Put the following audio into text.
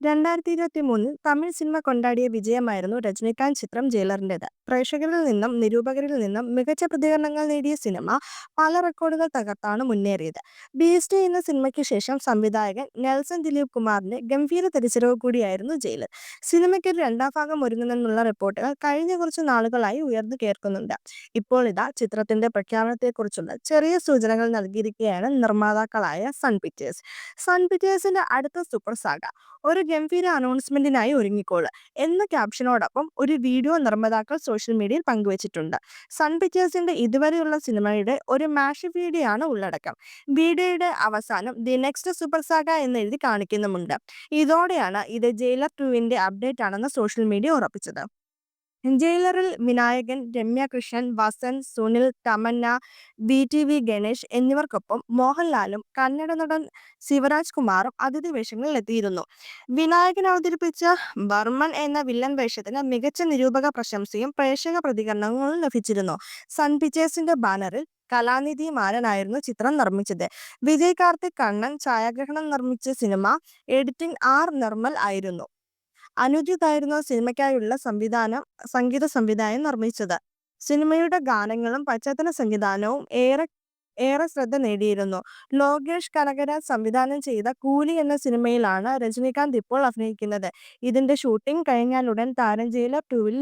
രണ്ടായിരത്തി ഇരുപത്തി മൂന്നിൽ തമിഴ് സിനിമ കൊണ്ടാടിയ വിജയമായിരുന്നു രജനികാന്ത് ചിത്രം ജയിലറിന്റെത്. പ്രേക്ഷകരിൽ നിന്നും നിരൂപകരിൽ നിന്നും മികച്ച പ്രതികരണങ്ങൾ നേടിയ സിനിമ പല റെക്കോർഡുകൾ തകർത്താണ് മുന്നേറിയത്. ബീസ്റ്റ് എന്ന സിനിമയ്ക്ക് ശേഷം സംവിധായകൻ നെൽസൺ ദിലീപ് കുമാറിന്റെ ഗംഭീര തിരിച്ചറിവ് കൂടിയായിരുന്നു ജയിലർ സിനിമയ്ക്ക് ഒരു രണ്ടാം ഭാഗം ഒരുങ്ങുന്നെന്നുള്ള റിപ്പോർട്ടുകൾ കഴിഞ്ഞ കുറച്ച് നാളുകളായി ഉയർന്നു കേൾക്കുന്നുണ്ട്. ഇപ്പോൾ ഇതാ ചിത്രത്തിന്റെ പ്രഖ്യാപനത്തെക്കുറിച്ചുള്ള ചെറിയ സൂചനകൾ നൽകിയിരിക്കുകയാണ് നിർമ്മാതാക്കളായ സൺ പിക്ചേഴ്സ് സൺ പിക്ചേഴ്സിന്റെ അടുത്ത സൂപ്പർ സാഗ. ഒരു ഗംഭീര അനൗൺസ്മെന്റിനായി ഒരുങ്ങിക്കോൾ. എന്ന ക്യാപ്ഷനോടൊപ്പം ഒരു വീഡിയോ നിർമ്മാതാക്കൾ സോഷ്യൽ മീഡിയയിൽ പങ്കുവച്ചിട്ടുണ്ട്. സൺ പിക്ചേഴ്സിന്റെ ഇതുവരെയുള്ള സിനിമയുടെ ഒരു മാഷ് വീഡിയോ ആണ് ഉള്ളടക്കം. വീഡിയോയുടെ അവസാനം ദി നെക്സ്റ്റ് സൂപ്പർ സാഗ എന്ന് എഴുതി കാണിക്കുന്നുമുണ്ട്. ഇതോടെയാണ് ഇത് ജയിലർ ടുവിന്റെ അപ്ഡേറ്റ് ആണെന്ന് സോഷ്യൽ മീഡിയ ഉറപ്പിച്ചത്. ജയിലറിൽ Vinayakan Ramya Krishnan Vasanth Sunil Tamannaah B T V Ganesh എന്നിവർക്കൊപ്പം മോഹൻലാലും കന്നഡ നടൻ ശിവരാജ് കുമാറും അതിഥി വേഷങ്ങളിൽ എത്തിയിരുന്നു. വിനായകൻ അവതരിപ്പിച്ച ബർമൻ എന്ന വില്ലൻ വേഷത്തിന് മികച്ച നിരൂപക പ്രശംസയും പ്രേക്ഷക പ്രതികരണങ്ങളും ലഭിച്ചിരുന്നു. സൺ പിക്ചേഴ്സിന്റെ ബാനറിൽ കലാനിധി മാരനായിരുന്നു ചിത്രം നിർമ്മിച്ചത്. വിജയ് കാർത്തിക് കണ്ണൻ ഛായാഗ്രഹണം നിർമ്മിച്ച സിനിമ എഡിറ്റിംഗ് ആർ നിർമ്മൽ ആയിരുന്നു. അനുജിത് ആയിരുന്നു സിനിമയ്ക്കായുള്ള സംവിധാനം സംഗീത സംവിധാനം നിർമ്മിച്ചത്. സിനിമയുടെ ഗാനങ്ങളും പശ്ചാത്തല സംവിധാനവും ഏറെ ഏറെ ശ്രദ്ധ നേടിയിരുന്നു. ലോകേഷ് കനകരാജ് സംവിധാനം ചെയ്ത കൂലി എന്ന സിനിമയിലാണ് രജനീകാന്ത് ഇപ്പോൾ അഭിനയിക്കുന്നത്. ഇതിന്റെ ഷൂട്ടിംഗ് കഴിഞ്ഞാലുടൻ താരം ജയിലർ ടൂവിൽ